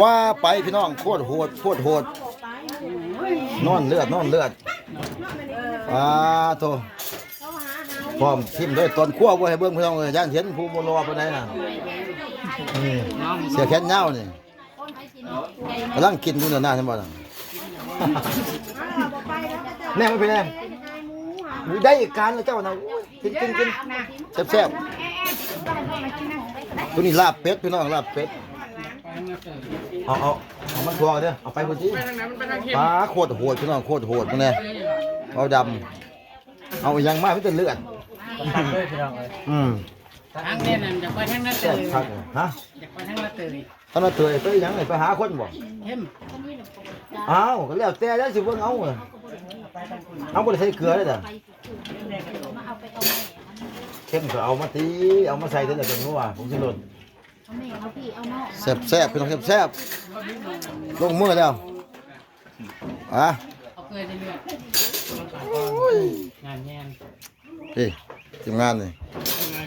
ว่าไปพี่น้องโคตรโหดโคตรโหดนอนเลือดนอนเลือดอ่าโตพร้อมทิมด้วยตอนคั่วบ่ให้เบิ่งพี่น้องเอ้ยย่านเห็นผู้บ่รอปานใดน่ะนี่เสียแขนยาวนี่กำลังกินอยู่นั่นน่ะเห็นบ่น่ะแน่ไม่เป็นไรอุ๊ยได้อีกการแล้วเจ้าน่ะอุ๊ยกินกินกินแซ่บๆตัวนี้ลาบเป็ดพี่น้องลาบเป็ด เอาเอาเอามันพอเด้อเอาไปพุ่นสิปลาโคตรโหดพี่น้องโคตรโหดมึงเนี่ยเอาดำเอาอยังมากมันจะเลือดตัดด้วยพี่น้องเลยอืมทางนี้นั่นจะไปทางนั้นเตแซ่บยคักฮะจะไปทางนั้นเตยตอนนั้นเตยไปยังไงไปหาคนบ่เข้มอ้าวก็แล้วแต่แล้วสิเบิ่งเอาอะเอาบ่ได้ใส่เกลือเลยจ้ะเข้มก็เอามาตีเอามาใส่เด้อจังนัวผมสิล ดแซ่บแซ่บพี่น้องแซ่บแซ่บลงมือแล้วอะเอาเกลือเรื่อยโอ้ยๆงานแงนเฮ้ยทีมงานนี่